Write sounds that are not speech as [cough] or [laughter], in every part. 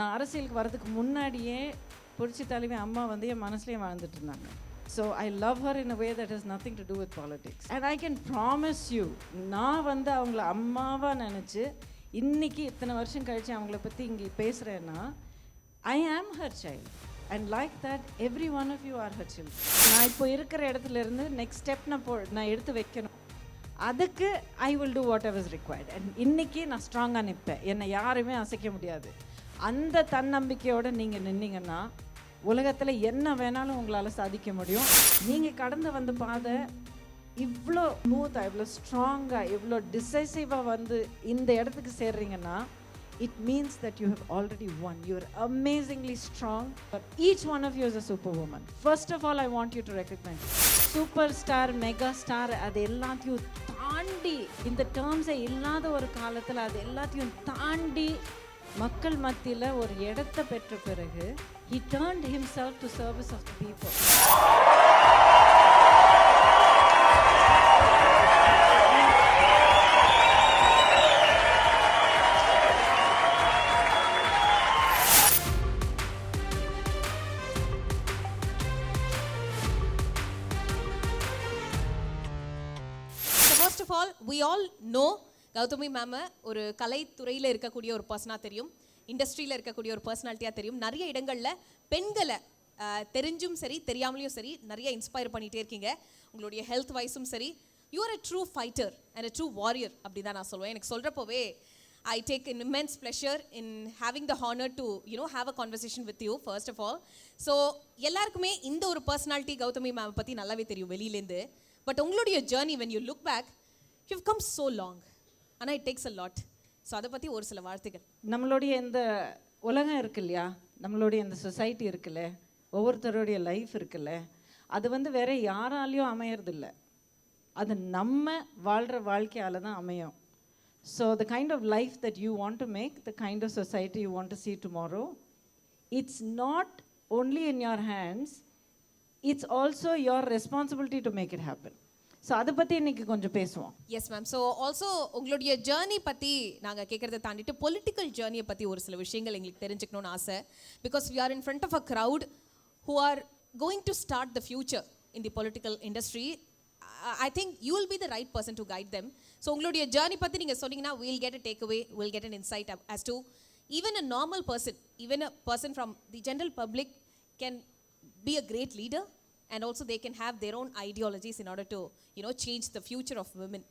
நான் அரசியலுக்கு வரதுக்கு முன்னாடியே புரட்சி தலைவி அம்மா வந்து என் மனசுலேயே வாழ்ந்துட்டு இருந்தாங்க. So I love her in a way that is nothing to do with politics and I can promise you நான் வந்து அவங்கள அம்மாவாக நினச்சி இன்றைக்கி இத்தனை வருஷம் கழிச்சு அவங்கள பற்றி இங்கே பேசுகிறேன்னா I am her child and like that every one of you are her children நான் இப்போ இருக்கிற இடத்துல இருந்து நெக்ஸ்ட் ஸ்டெப் நான் போ நான் எடுத்து வைக்கணும். அதுக்கு I will do whatever required and இன்றைக்கி நான் ஸ்ட்ராங்காக நிற்பேன் என்னை யாருமே அசைக்க முடியாது. அந்த தன்னம்பிக்கையோடு நீங்கள் நின்னீங்கன்னா உலகத்தில் என்ன வேணாலும் உங்களால் சாதிக்க முடியும். நீங்கள் கடந்து வந்த பாதை இவ்வளோ ஸ்மூத்தாக இவ்வளோ ஸ்ட்ராங்காக இவ்வளோ டிசைசிவாக வந்து இந்த இடத்துக்கு சேர்றீங்கன்னா it means that you have already won you're amazingly strong but each one of us a super woman first of all I want you to recognise super star mega star அது எல்லாத்தையும் தாண்டி இந்த டேர்ம்ஸை இல்லாத ஒரு காலத்தில் அது எல்லாத்தையும் தாண்டி மக்கள் மத்தியில் ஒரு இடத்த பெற்ற பிறகு he turned himself to service of people Gautami மேமை ஒரு கலைத்துறையில் இருக்கக்கூடிய ஒரு பர்சனாக தெரியும். இண்டஸ்ட்ரியில் இருக்கக்கூடிய ஒரு பர்சனாலிட்டியாக தெரியும். நிறைய இடங்களில் பெண்களை தெரிஞ்சும் சரி தெரியாமலையும் சரி நிறைய இன்ஸ்பயர் பண்ணிகிட்டே இருக்கீங்க. உங்களுடைய ஹெல்த் வைஸும் சரி. You're a true fighter and a true warrior அப்படி தான் நான் சொல்லுவேன். எனக்கு சொல்கிறப்போவே I take in immense pleasure in having the honour to you know have a conversation with you first of all so எல்லாருக்குமே இந்த ஒரு பர்சனாலிட்டி கௌதமி மேம் பற்றி நல்லாவே தெரியும் வெளியிலேருந்து பட் உங்களுடைய journey when you look back you come so long ஆனால் it takes a lot so அதை பற்றி ஒரு சில வார்த்தைகள். நம்மளுடைய இந்த உலகம் இருக்கு இல்லையா நம்மளுடைய இந்த சொசைட்டி இருக்குல்ல? ஒவ்வொருத்தருடைய லைஃப் இருக்குல்ல? அது வந்து வேற யாராலையும் அமையறதில்ல. அது நம்ம வாழ்கிற வாழ்க்கையால தான் அமையும். So the kind of life that you want to make the kind of society you want to see tomorrow it's not only in your hands it's also your responsibility to make it happen so அதை பற்றி இன்னைக்கு கொஞ்சம் பேசுவோம். Yes ma'am so also உங்களுடைய journey பற்றி நாங்கள் கேட்குறத தாண்டிட்டு political ஜேர்னியை பற்றி ஒரு சில விஷயங்கள் எங்களுக்கு தெரிஞ்சுக்கணும்னு ஆசை. Because we are in front of a crowd who are going to start the future in the political industry I think you will be the right person to guide them so உங்களுடைய journey பற்றி நீங்கள் சொன்னீங்கன்னா we'll get a take away will get an insight as to even a normal person even a person from the general public can be a great leader and also they can have their own ideologies in order to you know change the future of women.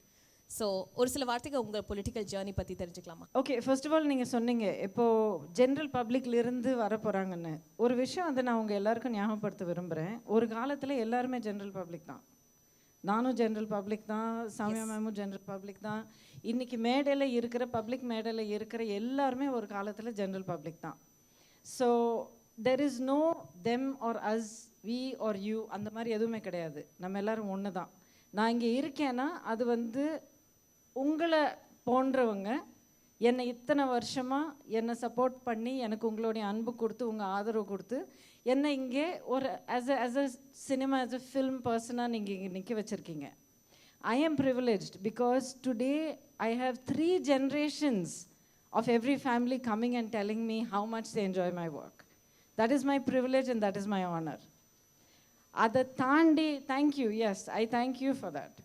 So ஒரு சில வார்த்தைகள் உங்கள் political journey பற்றி தெரிஞ்சுக்கலாமா? Okay first of all நீங்கள் சொன்னீங்க இப்போ general பப்ளிக்ல இருந்து வர போகிறாங்கன்னு ஒரு விஷயம் வந்து நான் உங்கள் எல்லாருக்கும் ஞாபகப்படுத்த விரும்புகிறேன் ஒரு காலத்தில் எல்லாருமே ஜென்ரல் பப்ளிக் தான். நானும் ஜென்ரல் பப்ளிக் தான் சாமியா மேமும் ஜென்ரல் பப்ளிக் தான். இன்னைக்கு மேடையில் இருக்கிற பப்ளிக் மேடையில் இருக்கிற எல்லாருமே ஒரு காலத்தில் ஜென்ரல் பப்ளிக் தான். So there is no them are us we are you அந்த மாதிரி எதுவுமே கிடையாது. நம்ம எல்லாரும் ஒன்று தான் நான் இங்கே இருக்கேன்னா அது வந்து உங்களை போன்றவங்க என்னை இத்தனை வருஷமாக என்னை சப்போர்ட் பண்ணி எனக்கு உங்களுடைய அன்பு கொடுத்து உங்கள் ஆதரவு கொடுத்து என்னை இங்கே ஒரு as a as a cinema as a film பர்சனாக நீங்கள் இங்கே நிற்க வச்சுருக்கீங்க. I am privileged because today I have three generations of every family coming and telling me how much they enjoy my work that is my privilege and that is my honour அதை தாண்டி thank you yes I thank you for that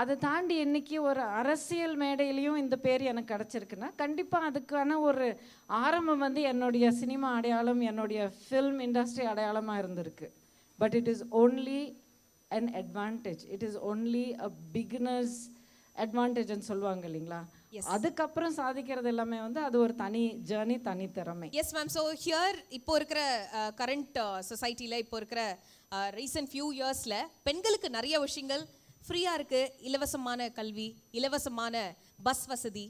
அதை தாண்டி இன்றைக்கி ஒரு அரசியல் மேடையிலையும் இந்த பேர் எனக்கு கிடச்சிருக்குன்னா கண்டிப்பாக அதுக்கான ஒரு ஆரம்பம் வந்து என்னுடைய சினிமா அடையாளம் என்னுடைய ஃபில்ம் இண்டஸ்ட்ரி அடையாளமாக இருந்திருக்கு. But it is only an advantage it is only a beginner's அட்வான்டேஜ்னு சொல்லுவாங்க இல்லைங்களா? அதுக்கப்புறம் சாதிக்கிறது எல்லாமே வந்து அது ஒரு தனி ஜேர்னி தனி திறமை. எஸ் மேம் ஸோ ஹியர் இப்போ இருக்கிற கரண்ட் சொசைட்டியில் இப்போ இருக்கிற ரீசன்ட் ஃபியூ இயர்ஸில் பெண்களுக்கு நிறைய விஷயங்கள் ஃப்ரீயாக இருக்குது இலவசமான கல்வி இலவசமான பஸ் வசதி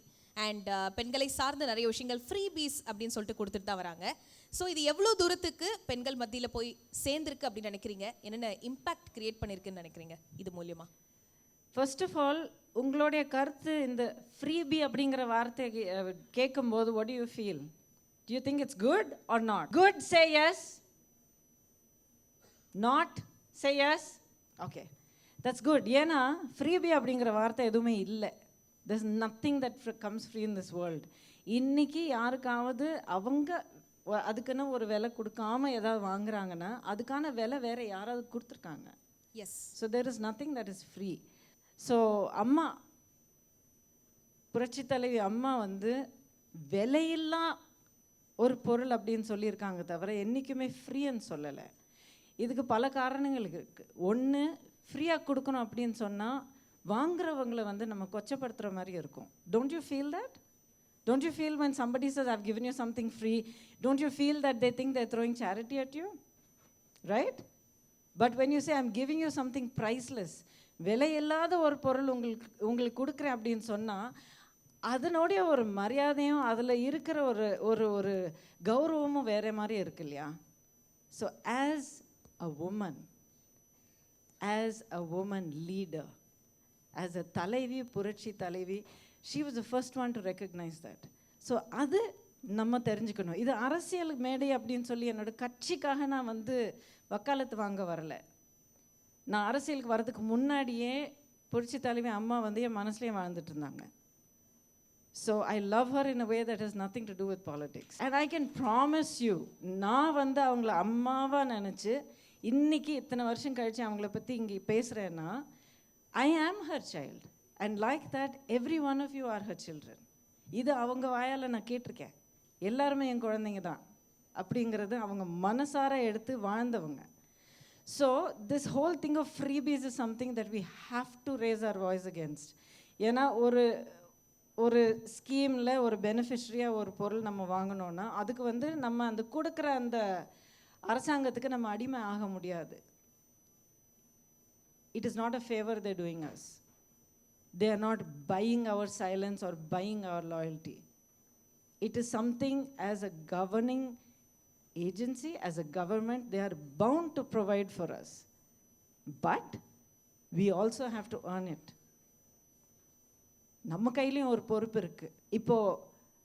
அண்ட் பெண்களை சார்ந்த நிறைய விஷயங்கள் ஃப்ரீ பீஸ் அப்படின்னு சொல்லிட்டு கொடுத்துட்டு தான் வராங்க. ஸோ இது எவ்வளோ தூரத்துக்கு பெண்கள் மத்தியில் போய் சேர்ந்துருக்கு அப்படின்னு நினைக்கிறீங்க? என்னென்ன இம்பாக்ட் கிரியேட் பண்ணியிருக்குன்னு நினைக்கிறீங்க? இது மூலியமா. ஃபர்ஸ்ட் ஆஃப் ஆல் உங்களுடைய கருத்து இந்த ஃப்ரீபி அப்படிங்கிற வார்த்தை அஹ், கேட்கும்போது you feel? Do you think it's good or not? Good say yes. Not say yes. Okay. That's good. ஏன்னா ஃப்ரீபி அப்படிங்கிற வார்த்தை எதுவுமே இல்லை. Nothing that fr- comes free in this world. இன்னைக்கு யாருக்காவது அவங்க அதுக்குன்னு ஒரு விலை கொடுக்காம ஏதாவது வாங்குறாங்கன்னா அதுக்கான விலை வேற யாராவது கொடுத்துருக்காங்க. Yes so there is nothing that is free so அம்மா புரட்சி தலைவி அம்மா வந்து விலையில்லா ஒரு பொருள் அப்படின்னு சொல்லியிருக்காங்க தவிர என்றைக்குமே ஃப்ரீன்னு சொல்லலை. இதுக்கு பல காரணங்கள் இருக்குது ஒன்று ஃப்ரீயாக கொடுக்கணும் அப்படின்னு சொன்னால் வாங்குறவங்களை வந்து நம்ம கொச்சப்படுத்துகிற மாதிரி இருக்கும். Don't you feel that don't you feel when somebody says have given you something free don't you feel that they think they throwing charity at you right but when you say I'm giving you something priceless விலையில்லாத ஒரு பொருள் உங்களுக்கு உங்களுக்கு கொடுக்குறேன் அப்படின்னு சொன்னால் அதனுடைய ஒரு மரியாதையும் அதில் இருக்கிற ஒரு ஒரு ஒரு கௌரவமும் வேறு மாதிரி இருக்கு இல்லையா? So as a woman as a woman leader as a தலைவி புரட்சி தலைவி she was the first one to recognise that so அது நம்ம தெரிஞ்சுக்கணும். இது அரசியல் மேடை அப்படின்னு சொல்லி என்னோடய கட்சிக்காக நான் வந்து வக்காலத்து வாங்க வரலை. நான் அரசியலுக்கு வரதுக்கு முன்னாடியே புரட்சி தலைவி அம்மா வந்து என் மனசுலேயே வாழ்ந்துட்டு இருந்தாங்க. So I love her in a way that has nothing to do with politics and I can promise you நான் வந்து அவங்கள அம்மாவாக நினச்சி இன்றைக்கி இத்தனை வருஷம் கழிச்சு அவங்கள பற்றி இங்கே பேசுகிறேன்னா I am her child and like that every one of you are her children இது அவங்க வாயால் நான் கேட்டிருக்கேன். எல்லாருமே என் குழந்தைங்க தான். அப்படிங்கிறது அவங்க மனசார எடுத்து வாழ்ந்தவங்க. So this whole thing of freebies is something that we have to raise our voice against ஏன்னா ஒரு ஒரு ஸ்கீமில் ஒரு பெனிஃபிஷரியாக ஒரு பொருள் நம்ம வாங்கினோன்னா அதுக்கு வந்து நம்ம அந்த கொடுக்குற அந்த அரசாங்கத்துக்கு நம்ம அடிமை ஆக முடியாது. It is not a favour they doing us they are not buying our silence or buying our loyalty it is something as a governing agency, as a government, they are bound to provide for us. But we also have to earn it. நம்ம கையிலையும் ஒரு பொறுப்பு இருக்குது இப்போது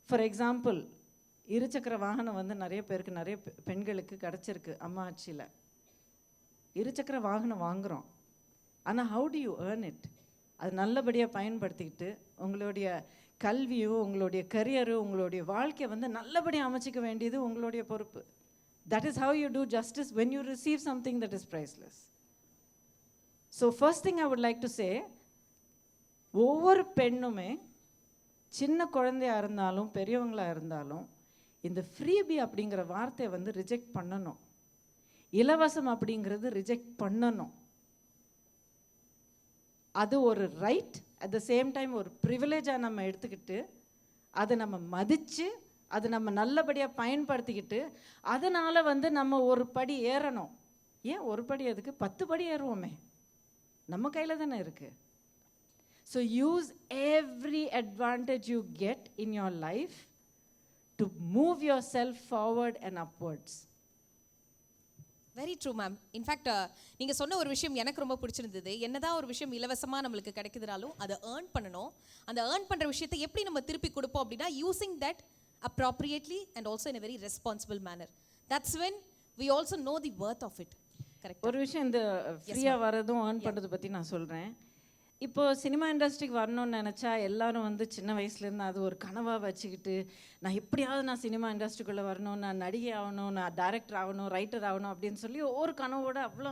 for example இருசக்கர வாகனம் வந்து நிறைய பேருக்கு நிறைய பெ- பெண்களுக்கு கிடச்சிருக்கு அம்மா ஆட்சியில் இருசக்கர வாகனம் வாங்குகிறோம் ஆனால் how do you earn it அது நல்லபடியாக பயன்படுத்திக்கிட்டு உங்களுடைய கல்வியும் உங்களுடைய கரியரோ உங்களுடைய வாழ்க்கையை வந்து நல்லபடியாக அமைச்சிக்க வேண்டியது உங்களுடைய பொறுப்பு. That is how you do justice when you receive something that is priceless so first thing I would like to say ஒவ்வொரு பெண்ணுமே சின்ன குழந்தையாக இருந்தாலும் பெரியவங்களாக இருந்தாலும் இந்த ஃப்ரீபி அப்படிங்கிற வார்த்தையை வந்து ரிஜெக்ட் பண்ணணும். இலவசம் அப்படிங்கிறது ரிஜெக்ட் பண்ணணும். அது ஒரு right at the same time ஒரு ப்ரிவிலேஜாக நம்ம எடுத்துக்கிட்டு அதை நம்ம மதித்து அதை நம்ம நல்லபடியாக பயன்படுத்திக்கிட்டு அதனால் வந்து நம்ம ஒரு படி ஏறணும். ஏன்? ஒரு படி அதுக்கு பத்து படி ஏறுவோமே. நம்ம கையில் தானே இருக்குது so use every advantage you get in your life to move your self forward and upwards very true ma'am in fact நீங்கள் சொன்ன ஒரு விஷயம் எனக்கு ரொம்ப பிடிச்சிருந்தது. என்னதான் ஒரு விஷயம் இலவசமாக நம்மளுக்கு கிடைக்குதுனாலும் அதை ஏர்ன் பண்ணணும். அந்த ஏர்ன் பண்ணுற விஷயத்தை எப்படி நம்ம திருப்பி கொடுப்போம் அப்படின்னா using that appropriately and also in a very responsible manner that's when we also know the worth of it correct ஒரு விஷயம் இந்த ஃப்ரீயாக வரதும் ஏர்ன் பண்ணுறது பற்றி நான் சொல்கிறேன் இப்போ சினிமா இண்டஸ்ட்ரிக்கு வரணும்னு நினச்சா எல்லாரும் வந்து சின்ன வயசுலேருந்து அது ஒரு கனவாக வச்சுக்கிட்டு நான் எப்படியாவது நான் சினிமா இண்டஸ்ட்ரிக்குள்ளே வரணும் நான் நடிகை ஆகணும் நான் டைரக்டர் ஆகணும் ரைட்டர் ஆகணும் அப்படின்னு சொல்லி ஒரு கனவோட அவ்வளோ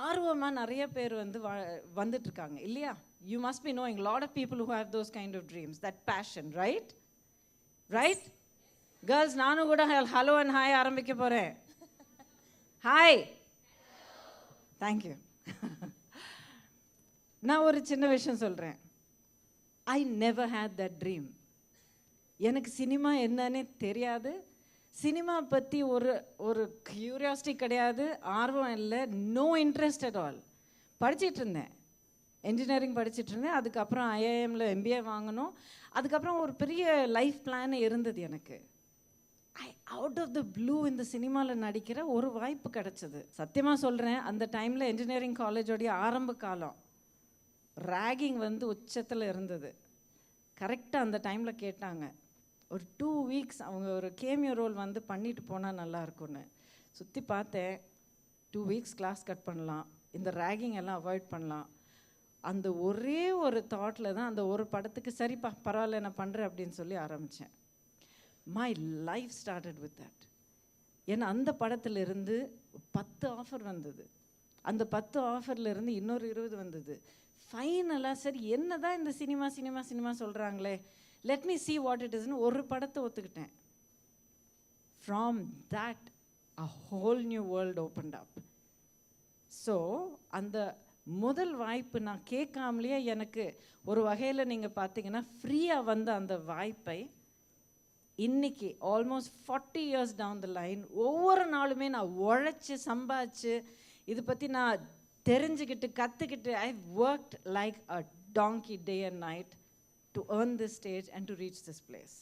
ஆர்வமாக நிறைய பேர் வந்து வ வந்துட்டுருக்காங்க இல்லையா? You must be knowing lot of people who have those kind of dreams that passion right right girls நானும் கூட ஹலோ அண்ட் ஹாய் ஆரம்பிக்க போகிறேன் ஹாய் தேங்க்யூ நான் ஒரு சின்ன விஷயம் சொல்கிறேன் I never had that dream எனக்கு சினிமா என்னன்னே தெரியாது. சினிமா பற்றி ஒரு ஒரு க்யூரியாசிட்டி கிடையாது ஆர்வம் இல்லை நோ இன்ட்ரெஸ்ட் அட் ஆல் படிச்சிட்டு இருந்தேன். இன்ஜினியரிங் படிச்சுட்டு இருந்தேன். அதுக்கப்புறம் ஐஐஎம்ல எம்பிஏ வாங்கணும் அதுக்கப்புறம் ஒரு பெரிய லைஃப் பிளான் இருந்தது எனக்கு. I out of the blue இந்த சினிமாவில் நடிக்கிற ஒரு வாய்ப்பு கிடச்சிது. சத்தியமாக சொல்கிறேன் அந்த டைமில் இன்ஜினியரிங் காலேஜோடைய ஆரம்ப காலம். ரேகிங் வந்து உச்சத்தில் இருந்தது. கரெக்டாக அந்த டைமில் கேட்டாங்க. ஒரு டூ வீக்ஸ் அவங்க ஒரு கேமியோ ரோல் வந்து பண்ணிட்டு போனால் நல்லாயிருக்கும்னு சுற்றி பார்த்தேன். டூ வீக்ஸ் கிளாஸ் கட் பண்ணலாம். இந்த ரேகிங் எல்லாம் அவாய்ட் பண்ணலாம். அந்த ஒரே ஒரு தாட்டில் தான் அந்த ஒரு படத்துக்கு சரிப்பா பரவாயில்ல நான் பண்ணுறேன் அப்படின்னு சொல்லி ஆரம்பித்தேன் my life started with that ஏன்னா அந்த படத்துல இருந்து பத்து ஆஃபர் வந்தது. அந்த பத்து ஆஃபர்லேருந்து இன்னொரு இருபது வந்தது. ஃபைனலாக சரி என்னதான் இந்த சினிமா சினிமா சினிமா சொல்கிறாங்களே let me see what it இஸ்னு ஒரு படத்தை ஒத்துக்கிட்டேன். From that a whole new world open up so அந்த முதல் வாய்ப்பு நான் கேட்காமலேயே எனக்கு ஒரு வகையில் நீங்கள் பார்த்தீங்கன்னா ஃப்ரீயாக வந்த அந்த வாய்ப்பை இன்னைக்கு almost forty years down the line ஒவ்வொரு நாளுமே நான் உழைச்சி சம்பாதிச்சு இது பற்றி நான் தெரிஞ்சுக்கிட்டு கற்றுக்கிட்டு I worked like a donkey day and night to earn this stage and to reach this place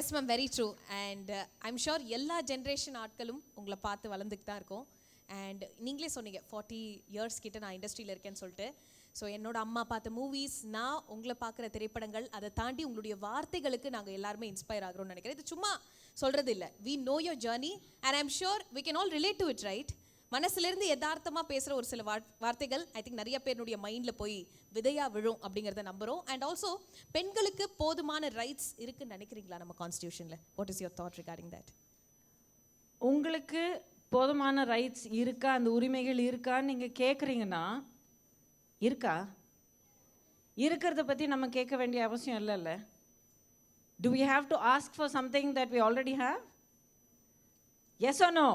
yes ma'am very true and I'm sure எல்லா ஜென்ரேஷன் ஆட்களும் உங்களை பார்த்து வளர்ந்துக்கிட்டு தான் இருக்கோம். அண்ட் நீங்களே சொன்னீங்க ஃபார்ட்டி இயர்ஸ் கிட்ட நான் இண்டஸ்ட்ரியில் இருக்கேன்னு சொல்லிட்டு. ஸோ என்னோட அம்மா பார்த்த மூவிஸ் நான் உங்களை பார்க்குற திரைப்படங்கள் அதை தாண்டி உங்களுடைய வார்த்தைகளுக்கு நாங்கள் எல்லாருமே இன்ஸ்பயர் ஆகிறோம்னு நினைக்கிறேன். இது சும்மா சொல்கிறது இல்லை we know your journey and I'm sure we can all relate to it right மனசுலேருந்து யதார்த்தமாக பேசுகிற ஒரு சில வார்த்தைகள் ஐ திங்க் நிறைய பேருடைய மைண்டில் போய் விதையாக விழும் அப்படிங்கிறத நம்புகிறோம் அண்ட் ஆல்சோ பெண்களுக்கு போதுமான ரைட்ஸ் இருக்குன்னு நினைக்கிறீங்களா நம்ம கான்ஸ்டியூஷனில் what is your thought regarding that உங்களுக்கு போதுமான ரைட்ஸ் இருக்கா? அந்த உரிமைகள் இருக்கான்னு நீங்கள் கேட்குறீங்கன்னா இருக்கா? இருக்கிறத பற்றி நம்ம கேட்க வேண்டிய அவசியம் இல்லைல்ல. Do we have to ask for something that we already have? Yes no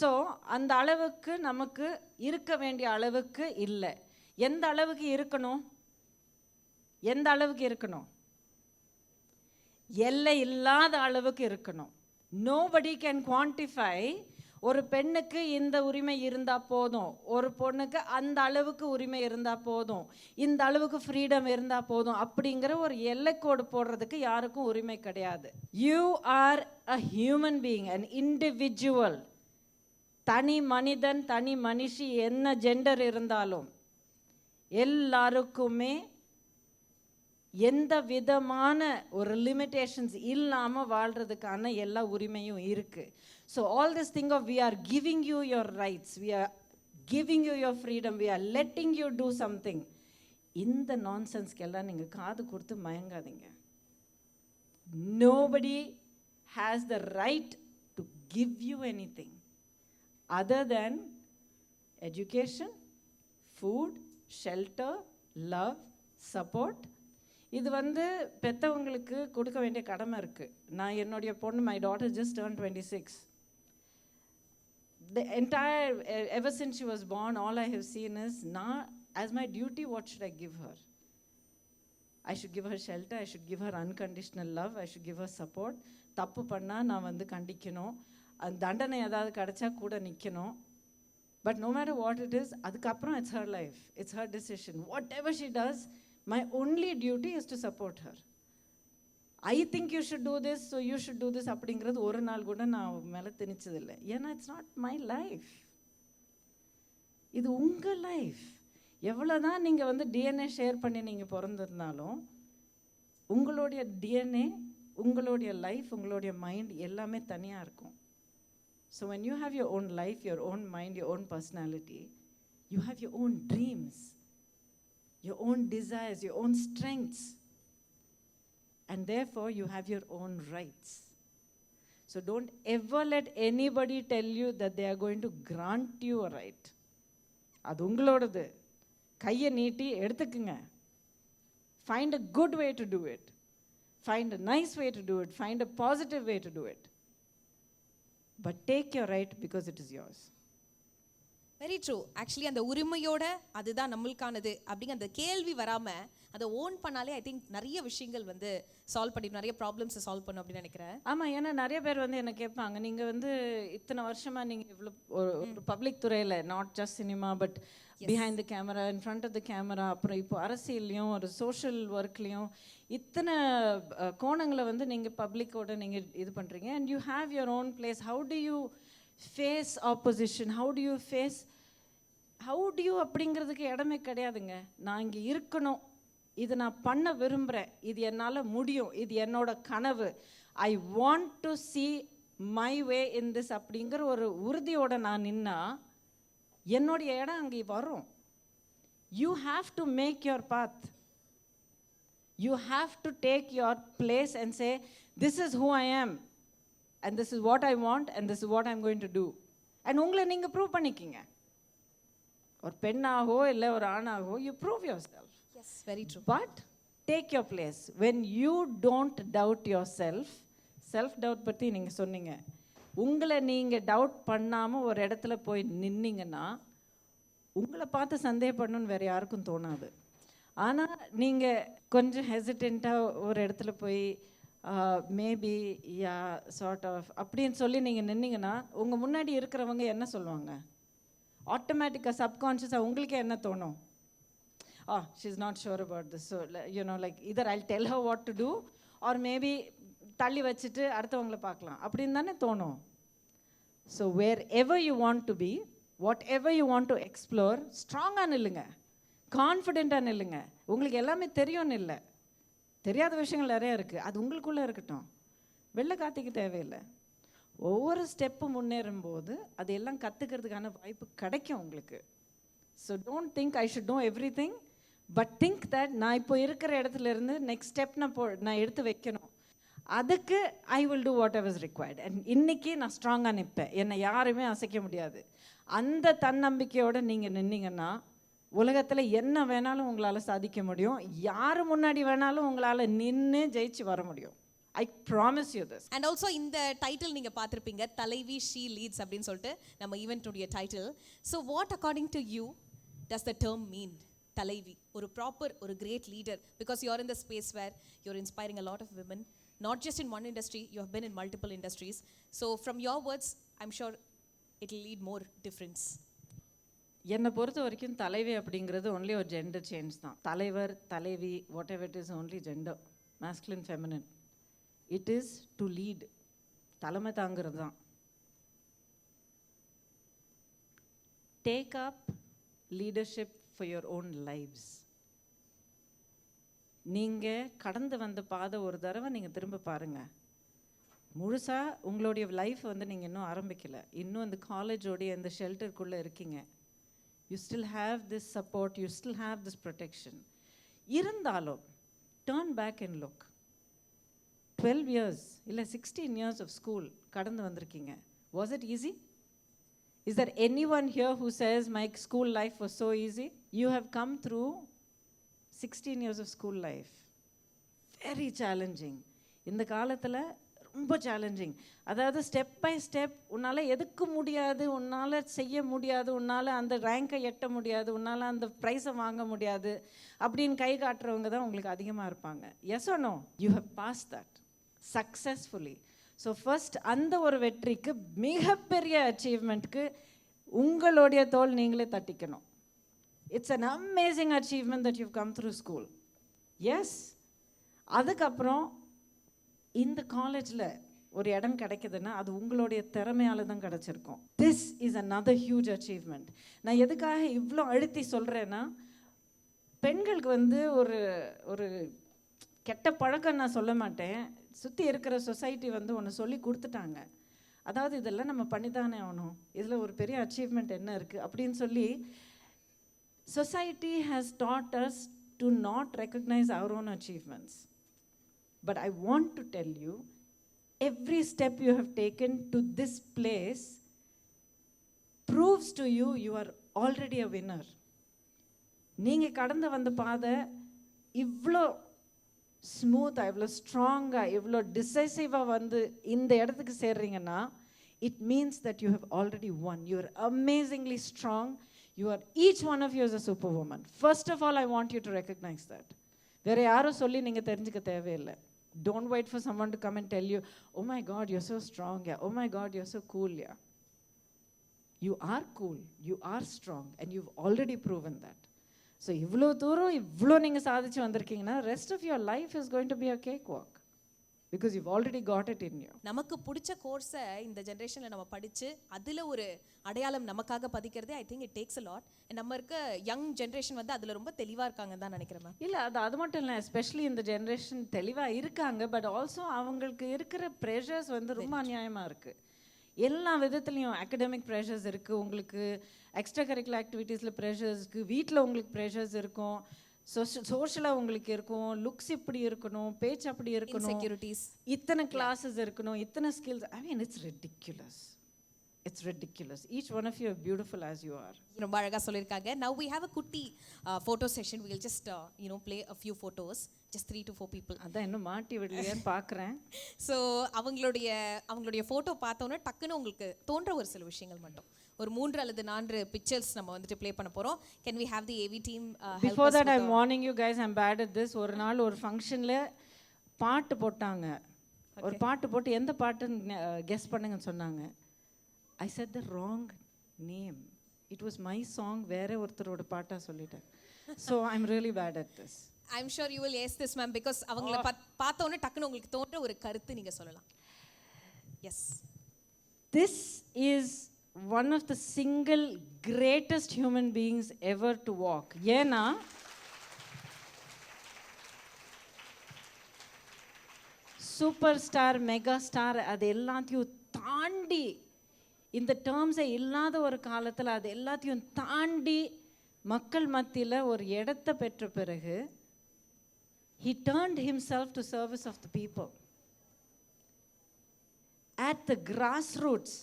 so அந்த அளவுக்கு நமக்கு இருக்க வேண்டிய அளவுக்கு இல்லை. எந்த அளவுக்கு இருக்கணும்? எந்த அளவுக்கு இருக்கணும்? எல்லை இல்லாத அளவுக்கு இருக்கணும். நோபடி கேன் குவான்டிஃபை ஒரு பெண்ணுக்கு இந்த உரிமை இருந்தால் போதும். ஒரு பொண்ணுக்கு அந்த அளவுக்கு உரிமை இருந்தால் போதும். இந்த அளவுக்கு ஃப்ரீடம் இருந்தால் போதும் அப்படிங்கிற ஒரு எல்லைக்கோடு போடுறதுக்கு யாருக்கும் உரிமை கிடையாது. You are a human being an individual தனி மனிதன் தனி மனுஷி என்ன ஜெண்டர் இருந்தாலும் எல்லாருக்குமே எந்த விதமான ஒரு லிமிட்டேஷன்ஸ் இல்லாமல் வாழ்கிறதுக்கான எல்லா உரிமையும் இருக்குது so all this thing of we are giving you your rights we are giving you your freedom we are letting you do something இந்த நான்சென்ஸ்க்கெல்லாம் நீங்கள் காது கொடுத்து மயங்காதீங்க. Nobody has the right to give you anything other than education food shelter love support இது வந்து பெற்றவங்களுக்கு கொடுக்க வேண்டிய கடமை இருக்குது நான் என்னுடைய பொண்ணு my daughter just turn twenty six the entire ever since she was born all I have seen is நான் as my duty what should I give her I should give her shelter I should give her unconditional love I should give her support தப்பு பண்ணால் நான் வந்து கண்டிக்கணும். அந்த தண்டனை ஏதாவது கிடைச்சா கூட நிற்கணும் but no matter what it is அதுக்கப்புறம் it's her life it's her decision whatever she does my only duty is to support her I think you should do this so you should do this அப்படிங்கிறது ஒரு நாள் கூட நான் மேலே திணிச்சதில்லை. ஏன்னா it's not my life இது உங்கள் லைஃப் எவ்வளோ தான் நீங்கள் வந்து டிஎன்ஏ ஷேர் பண்ணி நீங்கள் பிறந்திருந்தாலும் உங்களுடைய டிஎன்ஏ உங்களுடைய லைஃப் உங்களுடைய மைண்ட் எல்லாமே தனியாக இருக்கும். So when you have your own life your own mind your own personality you have your own dreams your own desires your own strengths and therefore you have your own rights. So don't ever let anybody tell you that they are going to grant you a right. அது உங்களோடது கையை நீட்டி எடுத்துக்குங்க find a good way to do it find a nice way to do it find a positive way to do it but take your right because it is yours Very true actually அந்த உரிமையோட அதுதான் நம்மளுக்கானது. அப்படிங்கிற அந்த கேள்வி வராம அதை own பண்ணாலே I think நிறைய விஷயங்கள் வந்து சால்வ் பண்ணி நிறைய ப்ராப்ளம்ஸை சால்வ் பண்ணும் அப்படின்னு நினைக்கிறேன். ஆமாம் ஏன்னா நிறைய பேர் வந்து என்ன கேட்பாங்க நீங்கள் வந்து இத்தனை வருஷமாக நீங்கள் இவ்வளோ ஒரு பப்ளிக் துறையில் not just cinema but behind the camera in front of the camera அப்புறம் இப்போ அரசியல்லையும் ஒரு சோஷியல் ஒர்க்லேயும் இத்தனை கோணங்களை வந்து நீங்கள் பப்ளிக்கோட நீங்கள் இது பண்ணுறீங்க and you have your own place how do you face opposition how do you face how do you அப்படிங்கிறதுக்கு இடமே கிடையாதுங்க. நான் இங்கே இருக்கணும். இது நான் பண்ண விரும்புகிறேன் இது என்னால் முடியும். இது என்னோட கனவு. I want to see my way in this அப்படிங்கிற ஒரு உறுதியோட நான் நின்னா என்னுடைய இடம் அங்கே வரும். You have to make your path you have to take your place and say this is who I am and this is what I want and this is what I'm going to do and உங்களை நீங்கள் prove பண்ணிக்கிங்க. ஒரு பெண்ணாகவோ இல்லை ஒரு ஆணாகவோ you prove your self yes very true but take your place when you don't doubt your self self doubt பற்றி நீங்கள் சொன்னீங்க. உங்களை நீங்கள் டவுட் பண்ணாமல் ஒரு இடத்துல போய் நின்னீங்கன்னா உங்களை பார்த்து சந்தேகப்படணும்னு வேறு யாருக்கும் தோணாது. ஆனால் நீங்கள் கொஞ்சம் ஹெசிடெண்ட்டாக ஒரு இடத்துல போய் மேபி யா சார்ட் ஆஃப் அப்படின்னு சொல்லி நீங்கள் நின்னீங்கன்னா உங்கள் முன்னாடி இருக்கிறவங்க என்ன சொல்லுவாங்க? ஆட்டோமேட்டிக்காக சப்கான்ஷியஸாக உங்களுக்கே என்ன தோணும்? ஆ she is not sure about this so you know like either I tell have what to do or maybe தள்ளி வச்சுட்டு அடுத்தவங்கள பார்க்கலாம். அப்படின்னு தானே தோணும். So wherever you want to be whatever you want to explore ஸ்ட்ராங்காக நில்லுங்க. கான்ஃபிடெண்ட்டாக நில்லுங்க. உங்களுக்கு எல்லாமே தெரியும்னு இல்லை. தெரியாத விஷயங்கள் நிறைய இருக்குது அது உங்களுக்குள்ளே இருக்கட்டும். வெளில காத்திக்க தேவையில்லை. ஒவ்வொரு ஸ்டெப்பு முன்னேறும்போது அது எல்லாம் கற்றுக்கிறதுக்கான வாய்ப்பு கிடைக்கும் உங்களுக்கு. So don't think I should know everything but think that நான் இப்போ இருக்கிற இடத்துல இருந்து நெக்ஸ்ட் ஸ்டெப் நான் போ நான் எடுத்து வைக்கணும். அதுக்கு I will do whatever required and இன்னைக்கு நான் ஸ்ட்ராங்காக நிற்பேன் என்னை யாருமே அசைக்க முடியாது. அந்த தன்னம்பிக்கையோடு நீங்கள் நின்னீங்கன்னா உலகத்தில் என்ன வேணாலும் உங்களால் சாதிக்க முடியும். யார் முன்னாடி வேணாலும் உங்களால் நின்று ஜெயிச்சு வர முடியும். I promise you this and also இந்த டைட்டில் நீங்கள் பார்த்துருப்பீங்க தலைவி ஷீ லீட்ஸ் அப்படின்னு சொல்லிட்டு நம்ம ஈவெண்ட்டுடைய title so what according to you does the term mean தலைவி ஒரு ப்ராப்பர் ஒரு great leader because you're in the space where you're inspiring a lot of women not just in one industry you have been in multiple industries so from your words I'm sure it lead more difference என்னை பொறுத்த வரைக்கும் தலைவி அப்படிங்கிறது only ஒரு gender change தான். தலைவர் தலைவி whatever it is only gender masculine feminine it is to lead தலைமை தாங்கிறது தான். Take up leadership for your own lives நீங்கள் கடந்து வந்த பாதை ஒரு தடவை நீங்கள் திரும்ப பாருங்கள் முழுசாக உங்களுடைய லைஃப் வந்து நீங்கள் இன்னும் ஆரம்பிக்கலை. இன்னும் அந்த காலேஜோடைய அந்த ஷெல்டருக்குள்ளே இருக்கீங்க. You still have this support you still have this protection இருந்தாலும் turn back and look twelve years இல்லை சிக்ஸ்டீன் இயர்ஸ் ஆஃப் ஸ்கூல் கடந்து வந்திருக்கீங்க. Was it easy is there any one here who says my school life was so easy you have come through sixteen years of school life very challenging இந்த காலத்தில் ரொம்ப challenging அதாவது step by step உன்னால் எதுக்கு முடியாது உன்னால் செய்ய முடியாது உன்னால் அந்த ரேங்கை எட்ட முடியாது உன்னால் அந்த ப்ரைஸை வாங்க முடியாது அப்படின்னு கை காட்டுறவங்க தான் உங்களுக்கு அதிகமாக இருப்பாங்க. Yes no you have pass that successfully so first அந்த ஒரு வெற்றிக்கு மிகப்பெரிய அச்சீவ்மெண்ட்க்கு உங்களுடைய தோல் நீங்களே தட்டிக்கணும். It's an amazing achievement that you come through school yes அதுக்கப்புறம் இந்த காலேஜில் ஒரு இடம் கிடைக்குதுன்னா அது உங்களுடைய திறமையால தான் கிடைச்சிருக்கும். This is another huge achievement நான் எதுக்காக இவ்வளோ அழுத்தி சொல்கிறேன்னா பெண்களுக்கு வந்து ஒரு ஒரு கெட்ட பழக்கம் நான் சொல்ல மாட்டேன். சுற்றி இருக்கிற சொசைட்டி வந்து ஒன்று சொல்லி கொடுத்துட்டாங்க. அதாவது இதெல்லாம் நம்ம பண்ணிதானே ஆகணும். இதில் ஒரு பெரிய அச்சீவ்மெண்ட் என்ன இருக்குது அப்படின்னு சொல்லி society has taught us to not recognise our own achievements But I want to tell you, every step you have taken to this place proves to you you are already a winner நீங்கள் கடந்து வந்த பாதை இவ்வளோ ஸ்மூத்தாக இவ்வளோ ஸ்ட்ராங்காக இவ்வளோ டிசைசிவாக வந்து இந்த இடத்துக்கு சேர்றீங்கன்னா it means that you have already won you are amazingly strong you are each one of you is a super woman first of all I want you to recognise that வேறு யாரும் சொல்லி நீங்கள் தெரிஞ்சுக்க தேவையில்லை. don't wait for someone to come and tell you oh my god you're so strong yeah oh my god you're so cool yeah you are cool you are strong and you've already proven that so இவ்வளோ தூரம் இவ்வளோ நீங்கள் சாதிச்சு வந்திருக்கீங்கன்னா rest of your life is going to be a cakewalk because you've already got it in you நமக்கு பிடிச்ச கோர்ஸை இந்த ஜென்ரேஷனில் நம்ம படித்து அதில் ஒரு அடையாளம் நமக்காக பதிக்கிறதே I think it takes a lot நம்ம இருக்க யங் ஜென்ரேஷன் வந்து அதில் ரொம்ப தெளிவாக இருக்காங்கன்னு தான் நினைக்கிறேன் மேம் இல்லை அது அது மட்டும் இல்லை எஸ்பெஷலி இந்த ஜென்ரேஷன் தெளிவாக இருக்காங்க பட் ஆல்சோ அவங்களுக்கு இருக்கிற ப்ரெஷர்ஸ் வந்து ரொம்ப அநியாயமாக இருக்குது எல்லா விதத்துலேயும் அகடமிக் ப்ரெஷர்ஸ் இருக்குது உங்களுக்கு எக்ஸ்ட்ரா கரிக்குலர் ஆக்டிவிட்டீஸில் ப்ரெஷர்ஸ் இருக்குது வீட்டில் உங்களுக்கு ப்ரெஷர்ஸ் இருக்கும். சோஷியலாக உங்களுக்கு இருக்கும் லுக்ஸ் இப்படி இருக்கணும் பேச்சு அப்படி இருக்கணும் இன்செக்யூரிட்டிஸ் இத்தனை கிளாஸஸ் இருக்கணும் இத்தனை skills I mean it's ridiculous it's ridiculous each one of you beautiful as you are ரொம்ப அழகா சொல்லியிருக்காங்க. நவ் வி ஹேவ் அ குட்டி photo session will just you know play a few photos just three to four people அதான் இன்னும் மாட்டி விடலையேன்னு பார்க்குறேன் so [laughs] அவங்களுடைய அவங்களுடைய ஃபோட்டோ பார்த்தோன்னே டக்குன்னு உங்களுக்கு தோன்ற ஒரு சில விஷயங்கள் மட்டும். ஒரு மூன்று அல்லது நான்கு பிக்சர்ஸ் நம்ம வந்துட்டு ப்ளே பண்ண போகிறோம் can we have the AV team before that I warning you guys I'm bad at this ஒரு நாள் ஒரு ஃபங்க்ஷனில் பாட்டு போட்டாங்க. ஒரு பாட்டு போட்டு எந்த பாட்டுன்னு கெஸ் பண்ணுங்கன்னு சொன்னாங்க. I said the wrong name it was my song வேற ஒருத்தரோட பாட்டாக சொல்லிட்டேன். So I'm really bad at this I am sure you will ace this ma'am because அவங்கள பாத்- பார்த்தோன்னே டக்குன்னு உங்களுக்கு தோன்ற ஒரு கருத்து நீங்கள் சொல்லலாம். Yes This is one of the single greatest human beings ever to walk ஏன்னா சூப்பர் ஸ்டார் மெகா ஸ்டார் அது எல்லாத்தையும் தாண்டி இந்த டேர்ம்ஸை இல்லாத ஒரு காலத்தில் அது எல்லாத்தையும் தாண்டி மக்கள் மத்தியில் ஒரு இடத்த பெற்ற பிறகு he turned himself to service of the people at the grass roots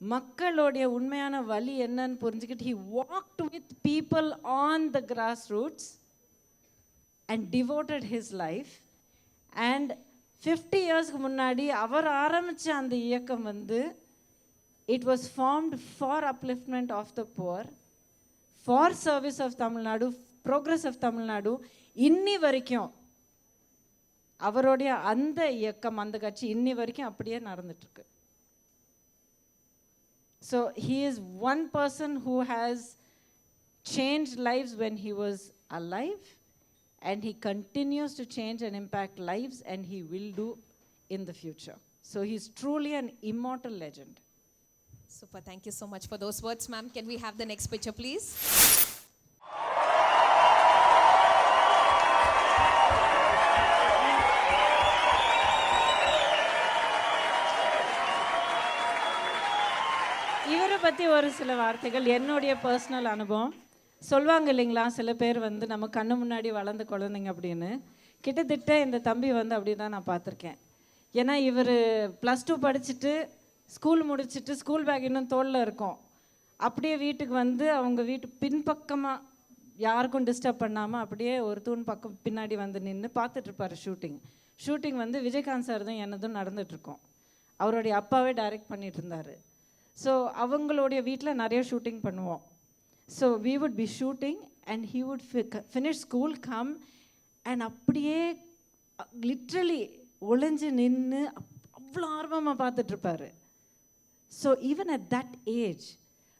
மக்களுடைய உண்மையான வழி என்னன்னு புரிஞ்சுக்கிட்டு he walked with people on the grass roots and devoted his life and fifty இயர்ஸ்க்கு முன்னாடி அவர் ஆரம்பித்த அந்த இயக்கம் வந்து it was formed for upliftment of the poor for service of Tamil Nadu progress of Tamil Nadu இன்னி வரைக்கும் அவருடைய அந்த இயக்கம் அந்த கட்சி இன்னி வரைக்கும் அப்படியே நடந்துட்டுருக்கு So he is one person who has changed lives when he was alive, and he continues to change and impact lives, and he will do in the future. So he's truly an immortal legend. Super. Thank you so much for those words, ma'am. Can we have the next picture, please? பற்றி ஒரு சில வார்த்தைகள். என்னுடைய personal அனுபவம். சொல்லுவாங்க இல்லைங்களா? சில பேர் வந்து நம்ம கண்ணு முன்னாடி வளர்ந்த குழந்தைங்க அப்படின்னு. கிட்டத்தட்ட இந்த தம்பி வந்து அப்படி தான் நான் பார்த்துருக்கேன். ஏன்னா இவர் ப்ளஸ் டூ படிச்சுட்டு ஸ்கூல் முடிச்சுட்டு ஸ்கூல் பேக் இன்னும் தோளில் இருக்கும். அப்படியே வீட்டுக்கு வந்து அவங்க வீட்டு பின்பக்கமாக யாருக்கும் டிஸ்டர்ப் பண்ணாமல் அப்படியே ஒரு தூண் பக்கம் பின்னாடி வந்து நின்று பார்த்துட்ருப்பாரு ஷூட்டிங் ஷூட்டிங் வந்து விஜயகாந்த் சார் தான் என்னதும் நடந்துகிட்ருக்கோம் அவருடைய அப்பாவே டைரக்ட் பண்ணிட்டு இருந்தார் ஸோ அவங்களுடைய வீட்டில் நிறைய ஷூட்டிங் பண்ணுவோம். So we would be shooting and he would finish school come and அப்படியே லிட்ரலி ஒளிஞ்சு நின்று அவ்வளோ ஆர்வமாக பார்த்துட்ருப்பாரு so even at that age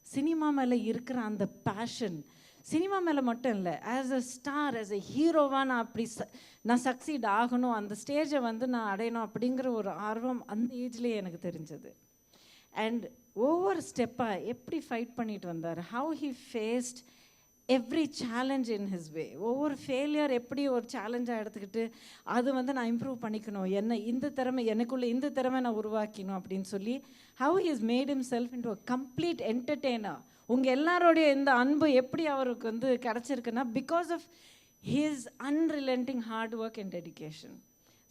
cinema மேலே இருக்கிற அந்த பேஷன் சினிமா மேலே மட்டும் இல்லை as a star as a ஹீரோவாக நான் அப்படி ச- நான் சக்சீட் ஆகணும் அந்த ஸ்டேஜை வந்து நான் அடையணும் அப்படிங்கிற ஒரு ஆர்வம் அந்த ஏஜ்லேயே எனக்கு தெரிஞ்சது. அண்ட் ஒவ்வொரு ஸ்டெப்பாக எப்படி ஃபைட் பண்ணிட்டு வந்தார்? How he faced every challenge in his way ஒவ்வொரு ஃபெயிலியர் எப்படி ஒரு சேலஞ்சாக எடுத்துக்கிட்டு அது வந்து நான் இம்ப்ரூவ் பண்ணிக்கணும். என்ன இந்த திறமை எனக்குள்ளே இந்த திறமை நான் உருவாக்கணும் அப்படின்னு சொல்லி how he is made himself into a complete entertainer உங்கள் எல்லாரோடைய இந்த அன்பு எப்படி அவருக்கு வந்து கிடச்சிருக்குன்னா because of his unrelenting hard work and dedication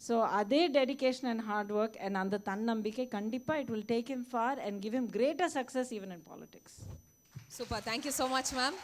so அதே dedication and hard work and அந்த தன்னம்பிக்கை கண்டிப்பாக it will take him far and give him greater success even in politics Super. Thank you so much, ma'am.